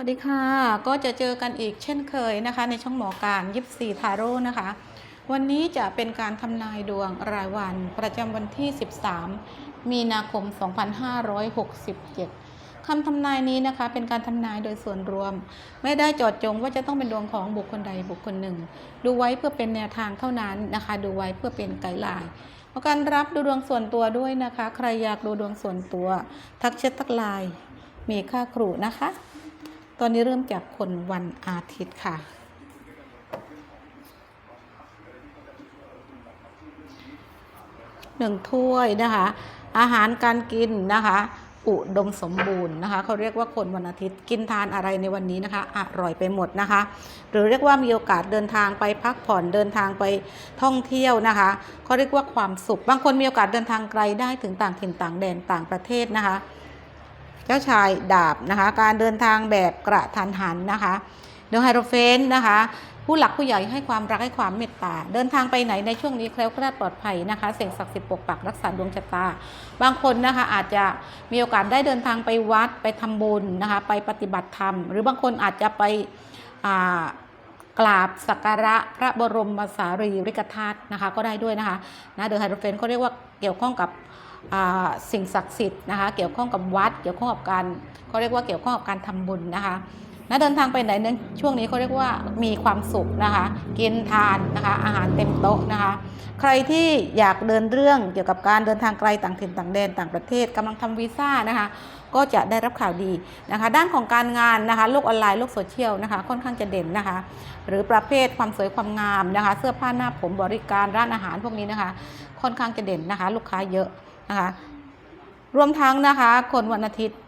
วัสดีค่ะ ก็จะเจอกันอีกเช่นเคยนะคะ ในช่องหมอการยิปซีทาโร่นะคะ วันนี้จะเป็นการทำนายดวงรายวันประจำวันที่ 13 มีนาคม 2567คำทำนายนี้นะคะ เป็นการทำนายโดยส่วนรวม ไม่ได้จอดจงว่าจะต้องเป็นดวงของบุคคลใดบุคคลหนึ่ง ดูไว้เพื่อเป็นแนวทางเท่านั้นนะคะ ดูไว้เพื่อเป็นไกด์ไลน์เพระการรับดูดวงส่วนตัวด้วยนะคะ ใครอยากดูดวงส่วนตัว ทักแชททักไลน์มีค่าครูนะคะ ตอนนี้เริ่มจากคนวันอาทิตย์ค่ะ หนึ่งถ้วยนะคะ อาหารการกินนะคะอุดมสมบูรณ์นะคะเขาเรียกว่าคนวันอาทิตย์กินทานอะไรในวันนี้นะคะอร่อยไปหมดนะคะ หรือเรียกว่ามีโอกาสเดินทางไปพักผ่อนเดินทางไปท่องเที่ยวนะคะเขาเรียกว่าความสุข บางคนมีโอกาสเดินทางไกลได้ถึงต่างถิ่นต่างแดนต่างประเทศนะคะ เจ้าชายดาบนะคะ การเดินทางแบบกระทันหันนะคะเดอะไฮโรเฟนนะคะ ผู้หลักผู้ใหญ่ให้ความรักให้ความเมตตา เดินทางไปไหนในช่วงนี้แคล้วคลาดปลอดภัยนะคะเสียงศักดิ์สิทธิ์ปกปักรักษาดวงชะตา บางคนนะคะอาจจะมีโอกาสได้เดินทางไปวัดไปทำบุญนะคะ ไปปฏิบัติธรรม หรือบางคนอาจจะไปกราบสักการะพระบรมสารีริกธาตุนะคะ ก็ได้ด้วยนะคะนะเดอะไฮโรเฟนเขาเรียกว่าเกี่ยวข้องกับ สิ่งศักดิ์สิทธิ์นะคะ เกี่ยวข้องกับวัด เกี่ยวข้องกับการเขาเรียกว่าเกี่ยวข้องกับการทำบุญนะคะนะเดินทางไปไหนในช่วงนี้เขาเรียกว่ามีความสุขนะคะ กินทานนะคะ อาหารเต็มโต๊ะนะคะ ใครที่อยากเดินเรื่องเกี่ยวกับการเดินทางไกลต่างถิ่นต่างแดนต่างประเทศกำลังทำวีซ่านะคะ ก็จะได้รับข่าวดีนะคะ ด้านของการงานนะคะโลกออนไลน์โลกโซเชียลนะคะ ค่อนข้างจะเด่นนะคะ หรือประเภทความสวยความงามนะคะ เสื้อผ้าหน้าผมบริการร้านอาหารพวกนี้นะคะ ค่อนข้างจะเด่นนะคะ ลูกค้าเยอะ นะคะรวมทั้งนะคะคนวันอาทิตย์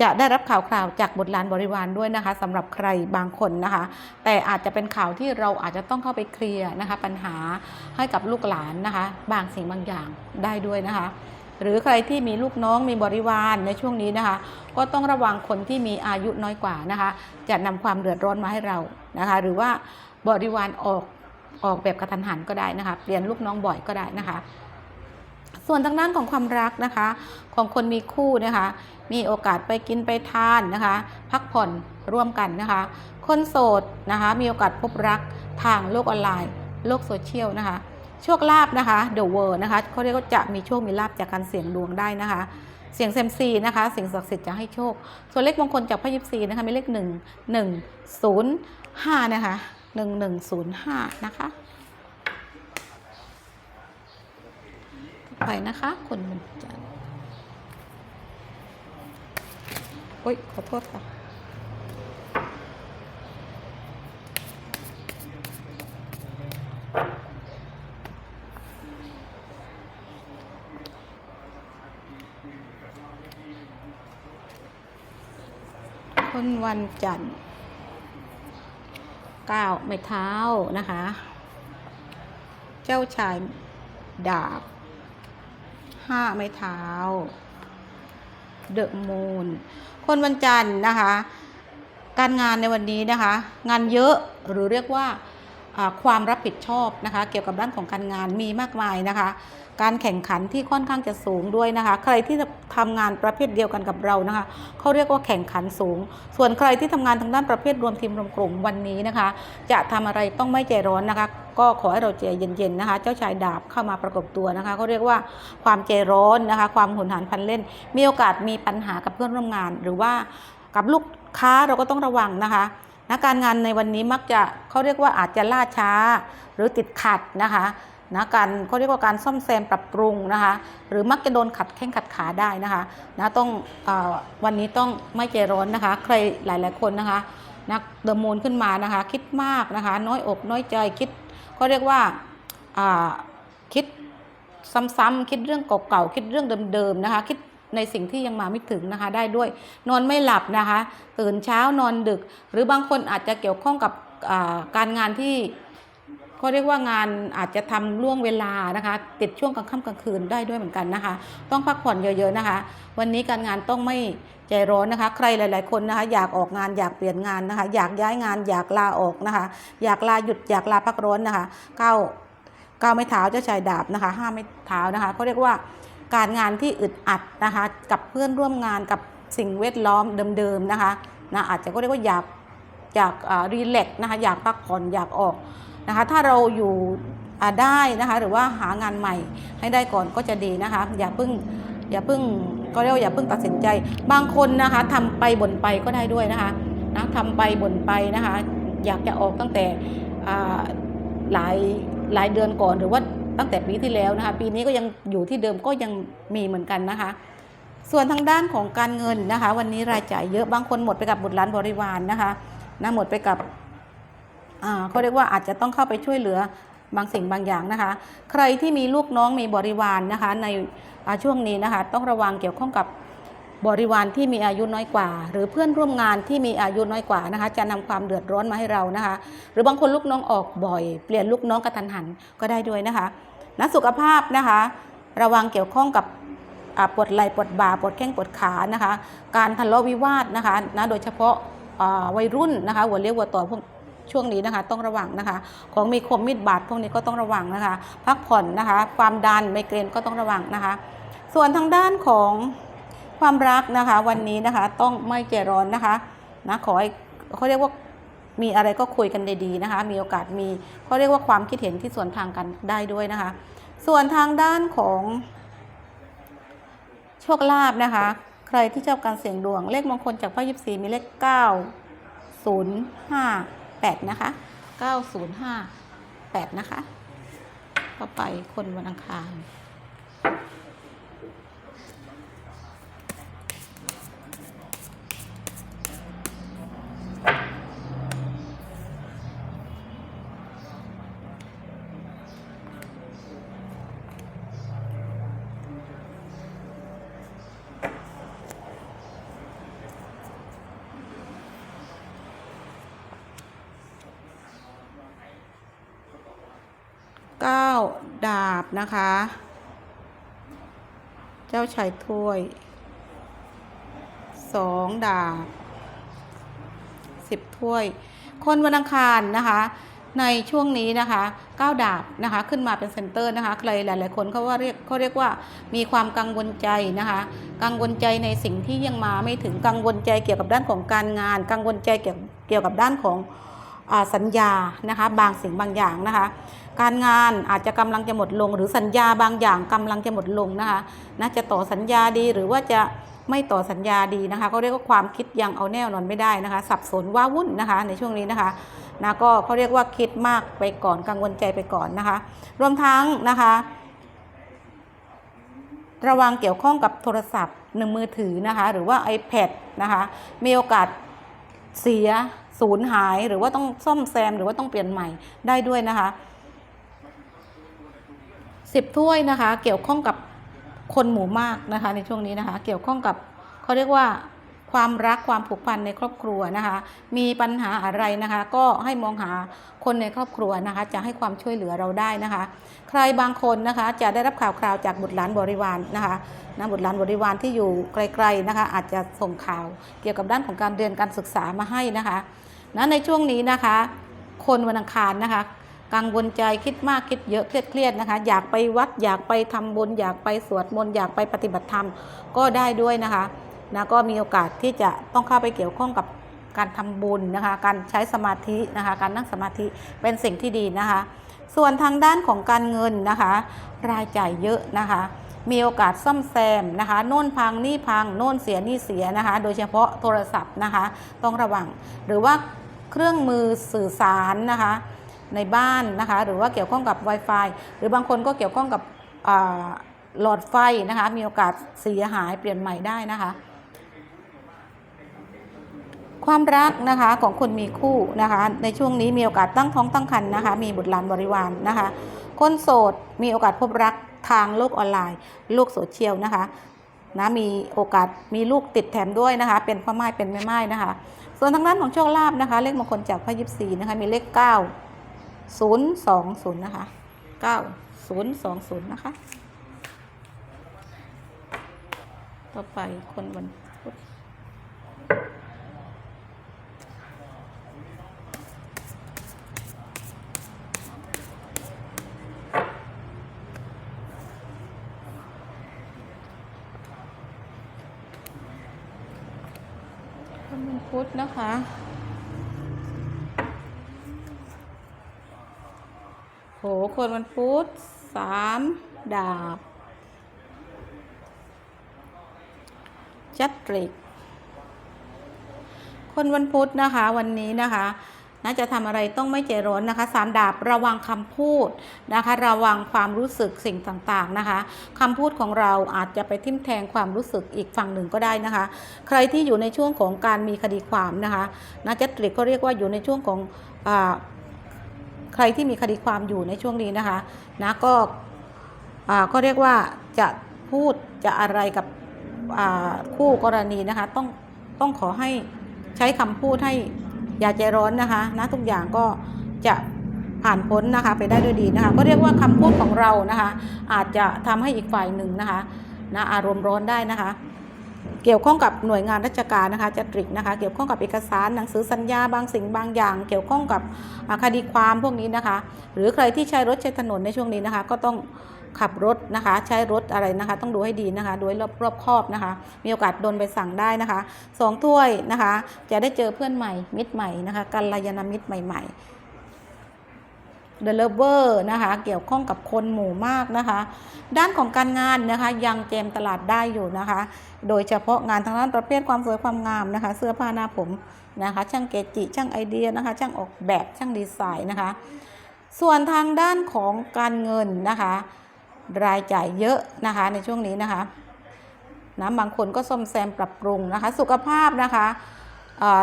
จะได้รับข่าวคราวจากบุตรหลานบริวารด้วยนะคะสำหรับใครบางคนนะคะ แต่อาจจะเป็นข่าวที่เราอาจจะต้องเข้าไปเคลียร์นะคะ ปัญหาให้กับลูกหลานนะคะ บางสิ่งบางอย่างได้ด้วยนะคะ หรือใครที่มีลูกน้องมีบริวารในช่วงนี้นะคะ ก็ต้องระวังคนที่มีอายุน้อยกว่านะคะ จะนำความเดือดร้อนมาให้เรานะคะ หรือว่าบริวารออกออกแบบกระทันหันก็ได้นะคะ เปลี่ยนลูกน้องบ่อยก็ได้นะคะ ส่วนทางด้านของความรักนะคะ ของคนมีคู่นะคะ มีโอกาสไปกินไปทานนะคะ พักผ่อนร่วมกันนะคะ คนโสดนะคะ มีโอกาสพบรักทางโลกออนไลน์ โลกโซเชียลนะคะโชคลาภนะคะ The World นะคะเขาเรียกว่าจะมีโชคมีลาภจากการเสี่ยงดวงได้นะคะ เสียงเซมซีนะคะสิ่งศักดิ์สิทธิ์จะให้โชค ส่วนเลขมงคลจากพระยิปซีนะคะมีเลขหนึ่งหนึ่งศูนย์ห้านะคะหนึ่งหนึ่งศูนย์ห้านะคะ ไปนะคะ คนมันจันโอ๊ย ขอโทษค่ะ คนวันจันทร์ก้าวไม่เท้านะคะ เจ้าชายดาบ ห้าไม้เท้า เดอะมูนคนวันจันทร์นะคะ การงานในวันนี้นะคะ งานเยอะหรือเรียกว่าอ่าความรับผิดชอบนะคะ เกี่ยวกับด้านของการงานมีมากมายนะคะ การแข่งขันที่ค่อนข้างจะสูงด้วยนะคะ ใครที่ทำงานประเภทเดียวกันกับเรานะคะเขาเรียกว่าแข่งขันสูง ส่วนใครที่ทำงานทางด้านประเภทรวมทีมรวมกลุ่มวันนี้นะคะ จะทำอะไรต้องไม่ใจร้อนนะคะ ก็ขอให้เราใจเย็นๆนะคะ เจ้าชายดาบเข้ามาประกบตัวนะคะเขาเรียกว่าความใจร้อนนะคะ ความหุนหันพลันเล่น มีโอกาสมีปัญหากับเพื่อนร่วมงาน หรือว่ากับลูกค้าเราก็ต้องระวังนะคะนะการงานในวันนี้มักจะเขาเรียกว่าอาจจะล่าช้าหรือติดขัดนะคะ นะการเขาเรียกว่าการซ่อมแซมปรับปรุงนะคะหรือมักจะโดนขัดแข้งขัดขาได้นะคะนะต้องอวันนี้ต้องไม่ใจร้อนนะคะ ใครหลาย ๆ คนนะคะนักเดมูลขึ้นมานะคะ คิดมากนะคะ น้อยอกน้อยใจคิดเขาเรียกว่าคิดซ้ำๆคิดเรื่องเก่าๆคิดเรื่องเดิมๆนะคะคิดในสิ่งที่ยังมาไม่ถึงนะคะได้ด้วย นอนไม่หลับนะคะ ตื่นเช้านอนดึก หรือบางคนอาจจะเกี่ยวข้องกับการงานที่ เขาเรียกว่างานอาจจะทำล่วงเวลานะคะ ติดช่วงกลางค่ำกลางคืนได้ด้วยเหมือนกันนะคะ ต้องพักผ่อนเยอะๆนะคะ วันนี้การงานต้องไม่ใจร้อนนะคะ ใครหลาย ๆ คนนะคะ อยากออกงานอยากเปลี่ยนงานนะคะ อยากย้ายงานอยากลาออกนะคะ อยากลาหยุดอยากลาพักร้อนนะคะก้าวก้าวไม่เท้าเจ้าชายดาบนะคะห้าไม่เท้านะคะเขาเรียกว่าการงานที่อึดอัดนะคะ กับเพื่อนร่วมงานกับสิ่งแวดล้อมเดิมๆนะคะนะอาจจะก็เรียกว่าอยากอยากรีแลกซ์นะคะอยากพักผ่อนอยากออก นะคะถ้าเราอยู่ได้นะคะหรือว่าหางานใหม่ให้ได้ก่อนก็จะดีนะคะ อย่าเพิ่งอย่าเพิ่งก็เรียกว่าอย่าเพิ่งตัดสินใจ บางคนนะคะทำไปบ่นไปก็ได้ด้วยนะคะนะทำไปบ่นไปนะคะ อยากจะออกตั้งแต่หลายหลายเดือนก่อนหรือว่าตั้งแต่ปีที่แล้วนะคะปีนี้ก็ยังอยู่ที่เดิมก็ยังมีเหมือนกันนะคะ ส่วนทางด้านของการเงินนะคะ วันนี้รายจ่ายเยอะบางคนหมดไปกับบุตรหลานบริวารนนะคะนะหมดไปกับ เขาเรียกว่าอาจจะต้องเข้าไปช่วยเหลือบางสิ่งบางอย่างนะคะ ใครที่มีลูกน้องมีบริวารนนะคะ ในช่วงนี้นะคะ ต้องระวังเกี่ยวข้องกับบริวารที่มีอายุน้อยกว่า หรือเพื่อนร่วมงานที่มีอายุน้อยกว่านะคะ จะนำความเดือดร้อนมาให้เรานะคะ หรือบางคนลูกน้องออกบ่อย เปลี่ยนลูกน้องกระทันหันก็ได้ด้วยนะคะนะสุขภาพนะคะ ระวังเกี่ยวข้องกับปวดไหล่ปวดบ่าปวดแข้งปวดขานะคะ การทะเลาะวิวาทนะคะนะโดยเฉพาะวัยรุ่นนะคะหัวเลี้ยวหัวต่อพวก ช่วงนี้นะคะต้องระวังนะคะ ของมีคมมีดบาดพวกนี้ก็ต้องระวังนะคะ พักผ่อนนะคะ ความดันไมเกรนก็ต้องระวังนะคะ ส่วนทางด้านของความรักนะคะ วันนี้นะคะต้องไม่ใจร้อนนะคะนะขอให้เขาเรียกว่ามีอะไรก็คุยกันดีๆนะคะ มีโอกาสมีเขาเรียกว่าความคิดเห็นที่สวนทางกันได้ด้วยนะคะ ส่วนทางด้านของโชคลาภนะคะ ใครที่ชอบการเสี่ยงดวงเลขมงคลจากพ่อยิบสีมีเลข 9 0 5 8 นะคะ 9058 นะคะ ต่อไปคนวันอังคาร เก้า ดาบนะคะ เจ้าชายถ้วยสองดาบสิบถ้วย คนวันอังคารนะคะ ในช่วงนี้นะคะเก้าดาบนะคะขึ้นมาเป็นเซนเตอร์นะคะใครหลาย ๆ คนเขาว่าเรียกเขาเรียกว่ามีความกังวลใจนะคะ กังวลใจในสิ่งที่ยังมาไม่ถึงกังวลใจเกี่ยวกับด้านของการงาน กังวลใจเกี่ยวเกี่ยวกับด้านของอสัญญานะคะ บางสิ่งบางอย่างนะคะ การงานอาจจะกำลังจะหมดลง หรือสัญญาบางอย่างกำลังจะหมดลงนะคะนะจะต่อสัญญาดีหรือว่าจะไม่ต่อสัญญาดีนะคะเขาเรียกว่าความคิดยังเอาแน่นอนไม่ได้นะคะ สับสนว้าวุ่นนะคะ ในช่วงนี้นะคะนะก็เขาเรียกว่าคิดมากไปก่อนกังวลใจไปก่อนนะคะ รวมทั้งนะคะ ระวังเกี่ยวข้องกับโทรศัพท์หนึ่งมือถือนะคะ หรือว่า iPad นะคะมีโอกาสเสียสูญหาย หรือว่าต้องซ่อมแซม หรือว่าต้องเปลี่ยนใหม่ได้ด้วยนะคะ สิบถ้วยนะคะ เกี่ยวข้องกับคนหมู่มากนะคะ ในช่วงนี้นะคะ เกี่ยวข้องกับเขาเรียกว่าความรักความผูกพันในครอบครัวนะคะ มีปัญหาอะไรนะคะ ก็ให้มองหาคนในครอบครัวนะคะ จะให้ความช่วยเหลือเราได้นะคะ ใครบางคนนะคะจะได้รับข่าวคราวจากบุตรหลานบริวารนะคะนะบุตรหลานบริวารที่อยู่ไกลๆนะคะ อาจจะส่งข่าวเกี่ยวกับด้านของการเรียนการศึกษามาให้นะคะนะในช่วงนี้นะคะ คนวันอังคารนะคะ กังวลใจคิดมากคิดเยอะเครียดเครียดนะคะ อยากไปวัดอยากไปทำบุญอยากไปสวดมนต์อยากไปปฏิบัติธรรมก็ได้ด้วยนะคะนะก็มีโอกาสที่จะต้องเข้าไปเกี่ยวข้องกับการทำบุญนะคะ การใช้สมาธินะคะ การนั่งสมาธิเป็นสิ่งที่ดีนะคะ ส่วนทางด้านของการเงินนะคะ รายจ่ายเยอะนะคะ มีโอกาสซ่อมแซมนะคะ โน่นพังนี่พัง โน่นเสียนี่เสียนะคะ โดยเฉพาะโทรศัพท์นะคะ ต้องระวัง หรือว่าเครื่องมือสื่อสารนะคะ ในบ้านนะคะ หรือว่าเกี่ยวข้องกับ Wi-Fi หรือบางคนก็เกี่ยวข้องกับหลอดไฟนะคะ มีโอกาสเสียหายเปลี่ยนใหม่ได้นะคะ ความรักนะคะของคนมีคู่นะคะ ในช่วงนี้มีโอกาสตั้งท้องตั้งครรภ์นะคะ มีบุตรหลานบริวารนะคะ คนโสดมีโอกาสพบรักทางโลกออนไลน์ โลกโซเชียลนะคะนะมีโอกาสมีลูกติดแถมด้วยนะคะ เป็นพ่อไม้เป็นแม่ไม้นะคะ ส่วนทางด้านของโชคลาภนะคะ เลขมงคลจากพระยิบสีนะคะ มีเลข 9 020นะคะ9020นะคะ ต่อไปคนวันพุธคนวันพุธพุธนะคะ โหคนวันพุธสามดาบจัตริก คนวันพุธนะคะ วันนี้นะคะน่าจะทำอะไรต้องไม่ใจร้อนนะคะสามดาบระวังคำพูดนะคะ ระวังความรู้สึกสิ่งต่างๆนะคะคำพูดของเราอาจจะไปทิ่มแทงความรู้สึกอีกฝั่งหนึ่งก็ได้นะคะ ใครที่อยู่ในช่วงของการมีคดีความนะคะนะจัตริกก็เรียกว่าอยู่ในช่วงของอา ใครที่มีคดีความอยู่ในช่วงนี้นะคะนะก็อ่าก็เรียกว่าจะพูดจะอะไรกับคู่กรณีนะคะต้องต้องขอให้ใช้คำพูดให้อย่าใจร้อนนะคะนะทุกอย่างก็จะผ่านพ้นนะคะไปได้ด้วยดีนะคะก็เรียกว่าคำพูดของเรานะคะอาจจะทำให้อีกฝ่ายหนึ่งนะคะนะอารมณ์ร้อนได้นะคะ เกี่ยวข้องกับหน่วยงานราชการนะคะจะตริกนะคะ เกี่ยวข้องกับเอกสารหนังสือสัญญาบางสิ่งบางอย่าง เกี่ยวข้องกับคดีความพวกนี้นะคะ หรือใครที่ใช้รถใช้ถนนในช่วงนี้นะคะ ก็ต้องขับรถนะคะ ใช้รถอะไรนะคะ ต้องดูให้ดีนะคะดูให้รอบรอบคอบนะคะ มีโอกาสโดนไปสั่งได้นะคะสองถ้วยนะคะ จะได้เจอเพื่อนใหม่มิตรใหม่นะคะกัลยาณมิตรใหม่ ๆ The Lover นะคะ เกี่ยวข้องกับคนหมู่มากนะคะ ด้านของการงานนะคะยังเจมตลาดได้อยู่นะคะ โดยเฉพาะงานทางด้านประเภทความสวยความงามนะคะ เสื้อผ้าหน้าผมนะคะ ช่างเกจิช่างไอเดียนะคะ ช่างออกแบบช่างดีไซน์นะคะ ส่วนทางด้านของการเงินนะคะ รายจ่ายเยอะนะคะในช่วงนี้นะคะนะบางคนก็ซ่อมแซมปรับปรุงนะคะ สุขภาพนะคะ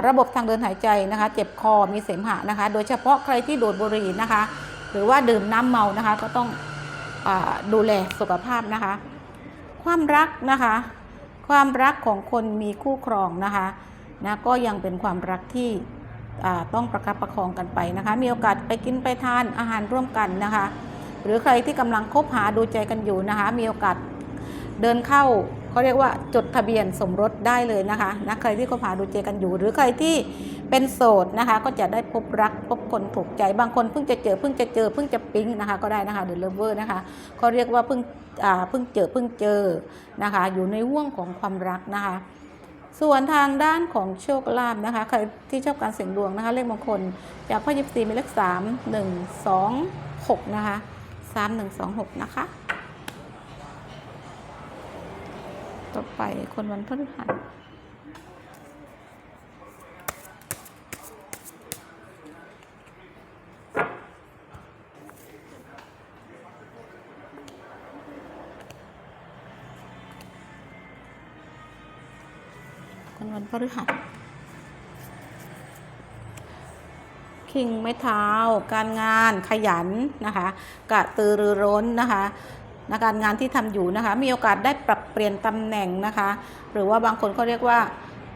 ระบบทางเดินหายใจนะคะ เจ็บคอมีเสมหะนะคะ โดยเฉพาะใครที่ดูดบุหรี่นะคะ หรือว่าดื่มน้ำเมานะคะ ก็ต้องอดูแลสุขภาพนะคะ ความรักนะคะ ความรักของคนมีคู่ครองนะคะนะก็ยังเป็นความรักที่ต้องประคับประคองกันไปนะคะ มีโอกาสไปกินไปทานอาหารร่วมกันนะคะ หรือใครที่กำลังคบหาดูใจกันอยู่นะคะ มีโอกาสเดินเข้า เขาเรียกว่าจดทะเบียนสมรสได้เลยนะคะนะใครที่คบหาดูใจกันอยู่ หรือใครที่เป็นโสดนะคะ ก็จะได้พบรักพบคนถูกใจบางคนเพิ่งจะเจอเพิ่งจะเจอเพิ่งจะปิ๊งนะคะก็ได้นะคะเดอะเลเวอร์นะคะเขาเรียกว่าเพิ่งอ่าเพิ่งเจอเพิ่งเจอนะคะ อยู่ในห่วงของความรักนะคะส่วนทางด้านของโชคลาภนะคะใครที่ชอบการเสี่ยงดวงนะคะเลขมงคลจากพ่อยิปซีมีเลขสามหนึ่งสองหกนะคะสามหนึ่งสองหกนะคะ ต่อไปคนวันพฤหัสคนวันพฤหัสคิงไม้เท้า การงานขยันนะคะ กระตือรือร้นนะคะ นะการงานที่ทำอยู่นะคะ มีโอกาสได้ปรับเปลี่ยนตำแหน่งนะคะ หรือว่าบางคนก็เรียกว่า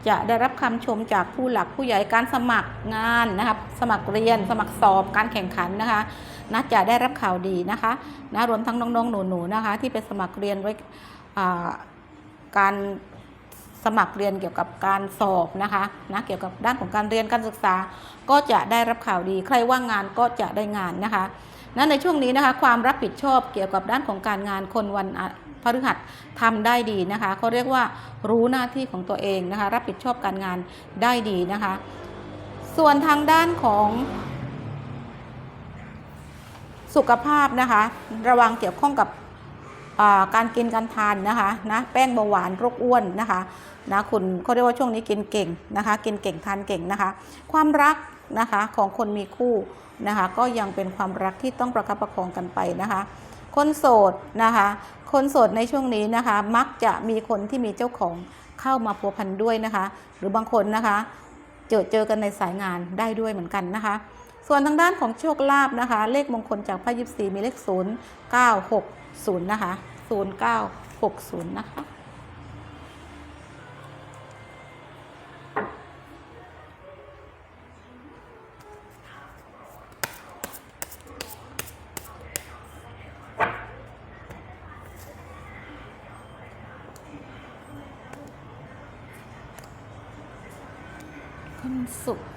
จะได้รับคำชมจากผู้หลักผู้ใหญ่การสมัครงานนะครับสมัครเรียน สมัครสอบการแข่งขันนะคะนะจะได้รับข่าวดีนะคะนะรวมทั้งน้องๆหนูๆนะคะ ที่ไปสมัครเรียนไว้การสมัครเรียนเกี่ยวกับการสอบนะคะนะเกี่ยวกับด้านของการเรียนการศึกษา ก็จะได้รับข่าวดี ใครว่างงานก็จะได้งานนะคะ นั้นในช่วงนี้นะคะความรับผิดชอบเกี่ยวกับด้านของการงานคนวันพฤหัสทำได้ดีนะคะเขาเรียกว่ารู้หน้าที่ของตัวเองนะคะ รับผิดชอบการงานได้ดีนะคะ ส่วนทางด้านของสุขภาพนะคะ ระวังเกี่ยวข้องกับการกินการทานนะคะนะแป้งเบาหวานโรคอ้วนนะคะนะคุณเขาเรียกว่าช่วงนี้กินเก่งนะคะ กินเก่งทานเก่งนะคะ ความรัก นะคะของคนมีคู่นะคะก็ยังเป็นความรักที่ต้องประคับประคองกันไปนะคะ คนโสดนะคะ คนโสดในช่วงนี้นะคะ มักจะมีคนที่มีเจ้าของเข้ามาพัวพันด้วยนะคะ หรือบางคนนะคะ เจอเจอกันในสายงานได้ด้วยเหมือนกันนะคะ ส่วนทางด้านของโชคลาภนะคะ เลขมงคลจากพระยิปซีมีเลข 0 9 6 0 นะคะ 0 9 6 0 นะคะ คนศุกร์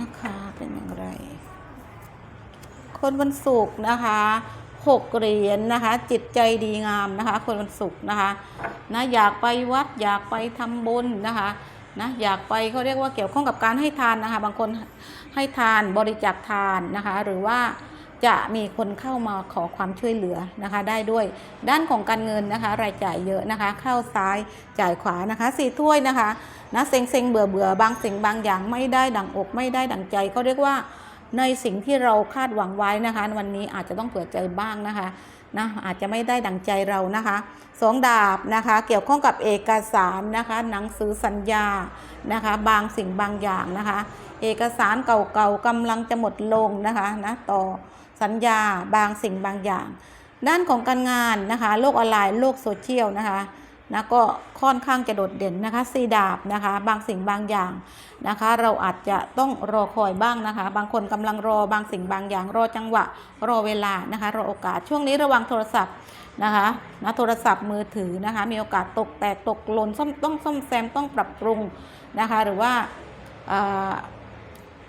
นะคะเป็นอย่างไร คนวันศุกร์นะคะหกเหรียญนะคะ จิตใจดีงามนะคะ คนวันศุกร์นะคะนะอยากไปวัดอยากไปทำบุญนะคะนะอยากไปเขาเรียกว่าเกี่ยวข้องกับการให้ทานนะคะ บางคนให้ทานบริจาคทานนะคะ หรือว่าจะมีคนเข้ามาขอความช่วยเหลือนะคะ ได้ด้วยด้านของการเงินนะคะ รายจ่ายเยอะนะคะ เข้าซ้ายจ่ายขวานะคะสี่ถ้วยนะคะนะเซ็งเซ็งเบื่อเบื่อบางสิ่งบางอย่างไม่ได้ดังอกไม่ได้ดังใจก็เรียกว่า ในสิ่งที่เราคาดหวังไว้นะคะ วันนี้อาจจะต้องเผื่อใจบ้างนะคะนะอาจจะไม่ได้ดังใจเรานะคะสองดาบนะคะเกี่ยวข้องกับเอกสารนะคะหนังสือสัญญานะคะบางสิ่งบางอย่างนะคะ เอกสารเก่าๆกำลังจะหมดลงนะคะนะต่อสัญญาบางสิ่งบางอย่าง ด้านของการงานนะคะโลกออนไลน์โลกโซเชียลนะคะ นะก็ค่อนข้างจะโดดเด่นนะคะสีดาบนะคะ บางสิ่งบางอย่างนะคะ เราอาจจะต้องรอคอยบ้างนะคะ บางคนกำลังรอบางสิ่งบางอย่าง รอจังหวะ รอเวลานะคะ รอโอกาสช่วงนี้ระวังโทรศัพท์นะคะนะโทรศัพท์มือถือนะคะ มีโอกาสตกแตกตกหล่นต้องซ่อมแซมต้องปรับปรุงนะคะ หรือว่า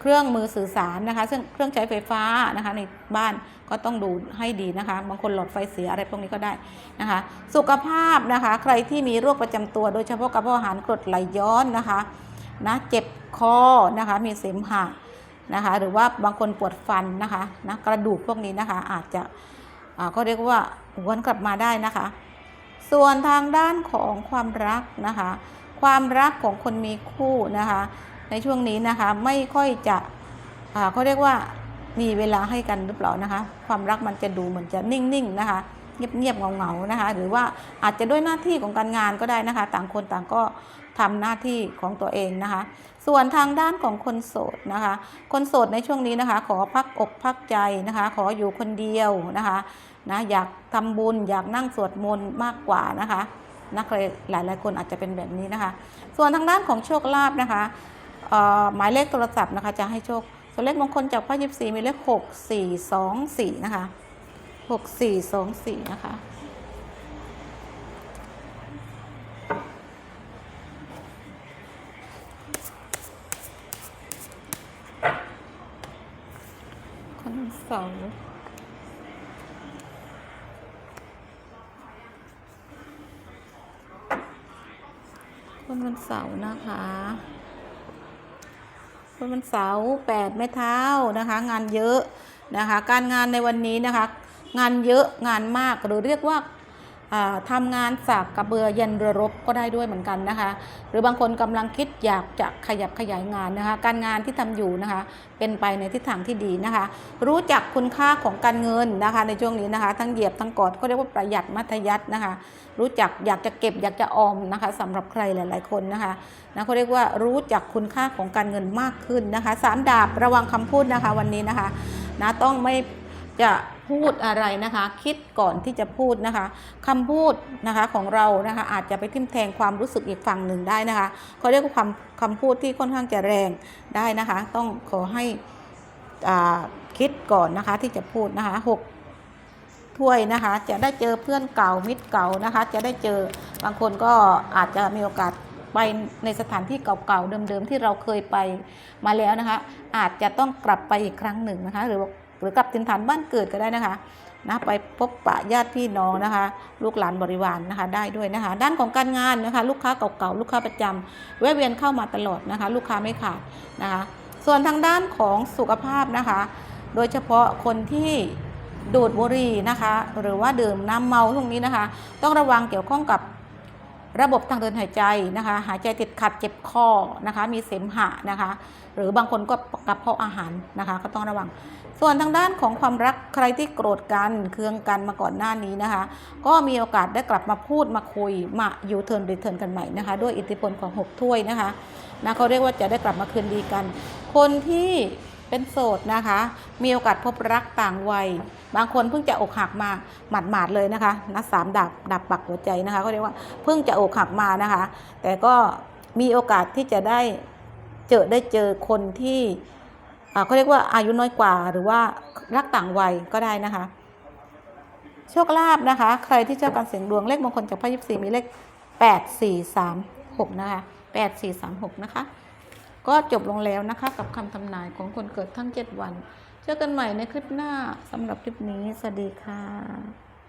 เครื่องมือสื่อสารนะคะ ซึ่งเครื่องใช้ไฟฟ้านะคะในบ้านก็ต้องดูให้ดีนะคะ บางคนหลอดไฟเสียอะไรพวกนี้ก็ได้นะคะ สุขภาพนะคะ ใครที่มีโรคประจำตัว โดยเฉพาะกระเพาะอาหารกรดไหลย้อนนะคะนะเจ็บคอนะคะมีเสมหะนะคะ หรือว่าบางคนปวดฟันนะคะนะกระดูกพวกนี้นะคะ อาจจะก็เรียกว่าวนกลับมาได้นะคะ ส่วนทางด้านของความรักนะคะ ความรักของคนมีคู่นะคะ ในช่วงนี้นะคะไม่ค่อยจะเขาเรียกว่ามีเวลาให้กันหรือเปล่านะคะ ความรักมันจะดูเหมือนจะนิ่งๆนะคะเงียบๆเงาๆนะคะ หรือว่าอาจจะด้วยหน้าที่ของการงานก็ได้นะคะ ต่างคนต่างก็ทำหน้าที่ของตัวเองนะคะ ส่วนทางด้านของคนโสดนะคะ คนโสดในช่วงนี้นะคะ ขอพักอกพักใจนะคะ ขออยู่คนเดียวนะคะนะอยากทำบุญอยากนั่งสวดมนต์มากกว่านะคะนะใครหลายๆคนอาจจะเป็นแบบนี้นะคะ ส่วนทางด้านของโชคลาภนะคะ หมายเลขโทรศัพท์นะคะจะให้โชคส่วนเลขมงคลจากพระยิบสีมีเลขหกสี่สองสี่นะคะหกสี่สองสี่นะคะคนเสาร์คนวันเสาร์นะคะ วันเสาร์แปดไม่เท้านะคะ งานเยอะนะคะ การงานในวันนี้นะคะ งานเยอะงานมากหรือเรียกว่า อ่าทำงานสากกระเบือเยันเรือรบก็ได้ด้วยเหมือนกันนะคะ หรือบางคนกำลังคิดอยากจะขยับขยายงานนะคะ การงานที่ทำอยู่นะคะ เป็นไปในทิศทางที่ดีนะคะ รู้จักคุณค่าของการเงินนะคะ ในช่วงนี้นะคะ ทั้งเหยียบทั้งกอดก็เรียกว่าประหยัดมัธยัตินะคะ รู้จักอยากจะเก็บอยากจะออมนะคะสำหรับใครหลาย ๆ คนนะคะนะเขาเรียกว่ารู้จักคุณค่าของการเงินมากขึ้นนะคะสามดาบระวังคำพูดนะคะวันนี้นะคะนะต้องไม่ จะพูดอะไรนะคะ คิดก่อนที่จะพูดนะคะคำพูดนะคะของเรานะคะอาจจะไปทิ่มแทงความรู้สึกอีกฝั่งหนึ่งได้นะคะเขาเรียกว่าคำคำพูดที่ค่อนข้างจะแรงได้นะคะ ต้องขอให้คิดก่อนนะคะที่จะพูดนะคะหกถ้วยนะคะ จะได้เจอเพื่อนเก่ามิตรเก่านะคะ จะได้เจอบางคนก็อาจจะมีโอกาสไปในสถานที่เก่าๆเดิมๆที่เราเคยไปมาแล้วนะคะ อาจจะต้องกลับไปอีกครั้งหนึ่งนะคะ หรือว่า หรือกลับถิ่นฐานบ้านเกิดก็ได้นะคะนะไปพบปะญาติพี่น้องนะคะ ลูกหลานบริวารนนะคะ ได้ด้วยนะคะ ด้านของการงานนะคะ ลูกค้าเก่าๆลูกค้าประจำแวะเวียนเข้ามาตลอดนะคะ ลูกค้าไม่ขาดนะคะ ส่วนทางด้านของสุขภาพนะคะ โดยเฉพาะคนที่ดูดบุหรี่นะคะ หรือว่าดื่มน้ำเมาพวกนี้นะคะ ต้องระวังเกี่ยวข้องกับระบบทางเดินหายใจนะคะ หายใจติดขัดเจ็บคอนะคะ มีเสมหะนะคะ หรือบางคนก็กระเพาะอาหารนะคะ ก็ต้องระวัง ส่วนทางด้านของความรักใครที่โกรธกันเคืองกันมาก่อนหน้านี้นะคะ ก็มีโอกาสได้กลับมาพูดมาคุยมายูเทิร์นรีเทิร์นกันใหม่นะคะ ด้วยอิทธิพลของ 6 ถ้วยนะคะนะเขาเรียกว่าจะได้กลับมาคืนดีกัน คนที่เป็นโสดนะคะ มีโอกาสพบรักต่างวัย บางคนเพิ่งจะอกหักมาหมาดๆเลยนะคะนะสามดับดับปักหัวใจนะคะก็เรียกว่าเพิ่งจะอกหักมานะคะ แต่ก็มีโอกาสที่จะได้เจอได้เจอคนที่ เขาเรียกว่าอายุน้อยกว่าหรือว่ารักต่างวัยก็ได้นะคะ โชคลาภนะคะ ใครที่ชอบการเสี่ยงดวงเลขมงคลจากพระยิปซีมีเลขแปดสี่สามหกนะคะแปดสี่สามหกนะคะ ก็จบลงแล้วนะคะกับคำทำนายของคนเกิดทั้ง7วัน เจอกันใหม่ในคลิปหน้าสำหรับคลิปนี้ สวัสดีค่ะ